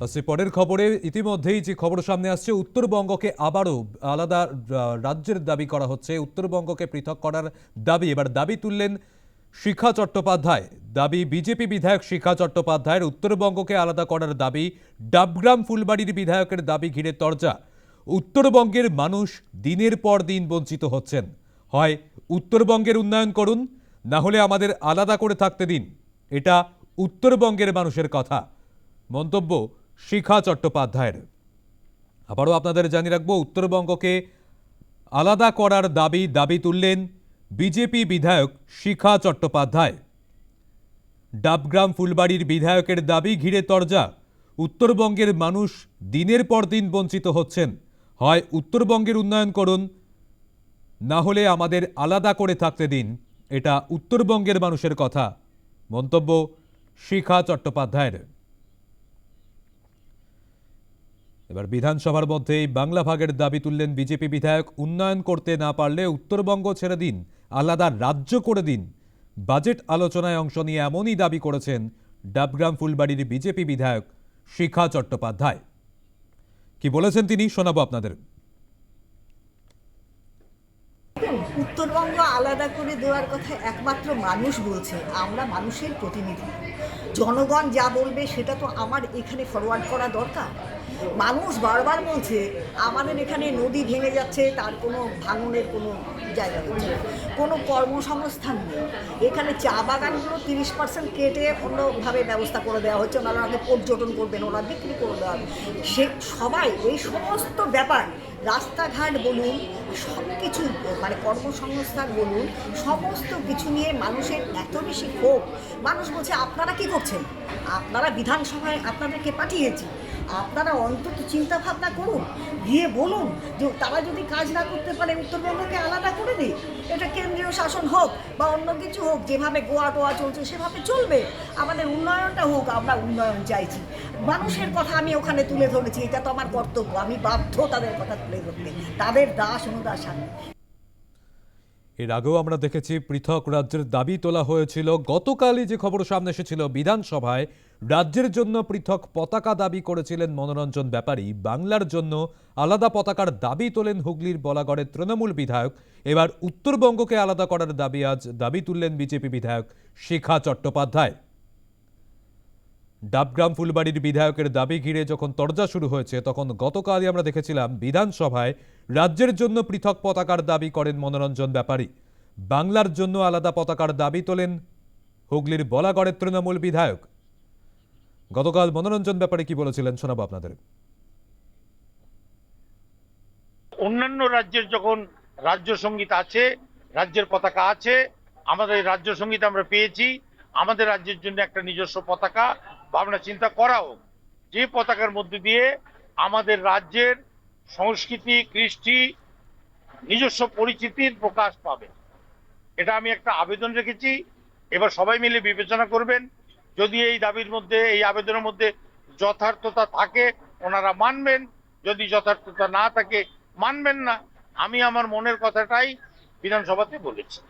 আসছে পরের খবরে ইতিমধ্যেই যে খবর সামনে আসছে, উত্তরবঙ্গকে আবারও আলাদা রাজ্যের দাবি করা হচ্ছে। উত্তরবঙ্গকে পৃথক করার দাবি, এবার দাবি তুললেন শিখা চট্টোপাধ্যায়। দাবি বিজেপি বিধায়ক শিখা চট্টোপাধ্যায়ের, উত্তরবঙ্গকে আলাদা করার দাবি ডাবগ্রাম ফুলবাড়ির বিধায়কের দাবি ঘিরে তরজা। উত্তরবঙ্গের মানুষ দিনের পর দিন বঞ্চিত হচ্ছেন। হয় উত্তরবঙ্গের উন্নয়ন করুন, না হলে আমাদের আলাদা করে থাকতে দিন। এটা উত্তরবঙ্গের মানুষের কথা। মন্তব্য শিখা চট্টোপাধ্যায়ের। আবারও আপনাদের জানিয়ে রাখব, উত্তরবঙ্গকে আলাদা করার দাবি দাবি তুললেন বিজেপি বিধায়ক শিখা চট্টোপাধ্যায়। ডাবগ্রাম ফুলবাড়ির বিধায়কের দাবি ঘিরে তরজা, উত্তরবঙ্গের মানুষ দিনের পর দিন বঞ্চিত হচ্ছেন। হয় উত্তরবঙ্গের উন্নয়ন করুন, না হলে আমাদের আলাদা করে থাকতে দিন, এটা উত্তরবঙ্গের মানুষের কথা। মন্তব্য শিখা চট্টোপাধ্যায়ের। এবার বিধানসভার মধ্যেই বাংলা ভাগের দাবি তুললেন বিজেপি বিধায়ক, উন্নয়ন করতে না পারলে উত্তরবঙ্গ ছেড়ে দিন, আলাদা রাজ্য করে দিন। বাজেট আলোচনায় অংশ নিয়ে এমনই দাবি করেছেন ডাবগ্রাম ফুলবাড়ির বিজেপি বিধায়ক শিখা চট্টোপাধ্যায়। কি বলেছেন তিনি, শোনাবো আপনাদের। উত্তরবঙ্গ আলাদা করে দেওয়ার কথা একমাত্র মানুষ বলছে, আমরা মানুষের প্রতিনিধি। জনগণ যা বলবে সেটা তো আমার এখানে ফরওয়ার্ড করা দরকার। মানুষ বারবার বলছে, আমাদের এখানে নদী ভেঙে যাচ্ছে, তার কোনো ভাঙনের কোনো জায়গা হচ্ছে না। কোনো কর্মসংস্থান নেই। এখানে চা বাগানগুলো তিরিশ পার্সেন্ট কেটে অন্যভাবে ব্যবস্থা করে দেওয়া হচ্ছে। ওনারা আগে পর্যটন করবেন, ওরা বিক্রি করে দেওয়া। সে সবাই, এই সমস্ত ব্যাপার, রাস্তাঘাট বলুন সব কিছু মানে কর্মসংস্থান বলুন, সমস্ত কিছু নিয়ে মানুষের এত বেশি ক্ষোভ। মানুষ বলছে, আপনারা কি করছেন? আপনারা বিধানসভায় আপনাদেরকে পাঠিয়েছি আপনারা অন্তত চিন্তা ভাবনা করুন, গিয়ে বলুন যে তারা যদি কাজ না করতে পারে, উত্তরবঙ্গকে আলাদা করে দিই এটা কেন্দ্রীয় শাসন হোক বা অন্য কিছু হোক, যেভাবে গোয়া টোয়া চলছে, সেভাবে চলবে। আমাদের উন্নয়নটা হোক, আমরা উন্নয়ন চাইছি। মানুষের কথা আমি ওখানে তুলে ধরেছি, এটা তো আমার কর্তব্য। আমি বাধ্য তাদের কথা তুলে ধরতে। তাদের দাস অনুদাস আমি এর আগেও আমরা দেখেছি পৃথক রাজ্যের দাবি তোলা হয়েছিল। গতকালই যে খবর সামনে এসেছিল বিধানসভায়, রাজ্যের জন্য পৃথক পতাকা দাবি করেছিলেন মনোরঞ্জন ব্যাপারী। বাংলার জন্য আলাদা পতাকার দাবি তোলেন হুগলির বলাগড়ের তৃণমূল বিধায়ক। এবার উত্তরবঙ্গকে আলাদা করার দাবি আজ দাবি তুললেন বিজেপি বিধায়ক শিখা চট্টোপাধ্যায়। ডাবগ্রাম ফুলবাড়ির বিধায়কের দাবি ঘিরে যখন তরজা শুরু হয়েছে, তখন গতকালই আমরা দেখেছিলাম বিধানসভায় রাজ্যের জন্য পৃথক পতাকার দাবি করেন মনোরঞ্জন ব্যাপারী। বাংলার জন্য আলাদা পতাকার দাবি তোলেন হুগলির বলাগড়ের তৃণমূল বিধায়ক। গতকাল মনোরঞ্জন ব্যাপারে কি বলেছিলেন, শোনাবো আপনাদের। অন্যান্য রাজ্যের যখন রাজ্য সংগীত আছে, রাজ্যের পতাকা আছে, আমাদের রাজ্য সংগীত আমরা পেয়েছি, আমাদের রাজ্যের জন্য একটা নিজস্ব পতাকা ভাবনা চিন্তা করা হোক যে পতাকার মধ্যে দিয়ে আমাদের রাজ্যের সংস্কৃতি, কৃষ্টি, নিজস্ব পরিচিতির প্রকাশ পাবে। এটা আমি একটা আবেদন রেখেছি। এবার সবাই মিলে বিবেচনা করবেন। যদি এই দাবির মধ্যে, এই আবেদনের মধ্যে যথার্থতা থাকে, ওনারা মানবেন। যদি যথার্থতা না থাকে, মানবেন না। আমি আমার মনের কথাটাই বিধানসভাতে বলেছি।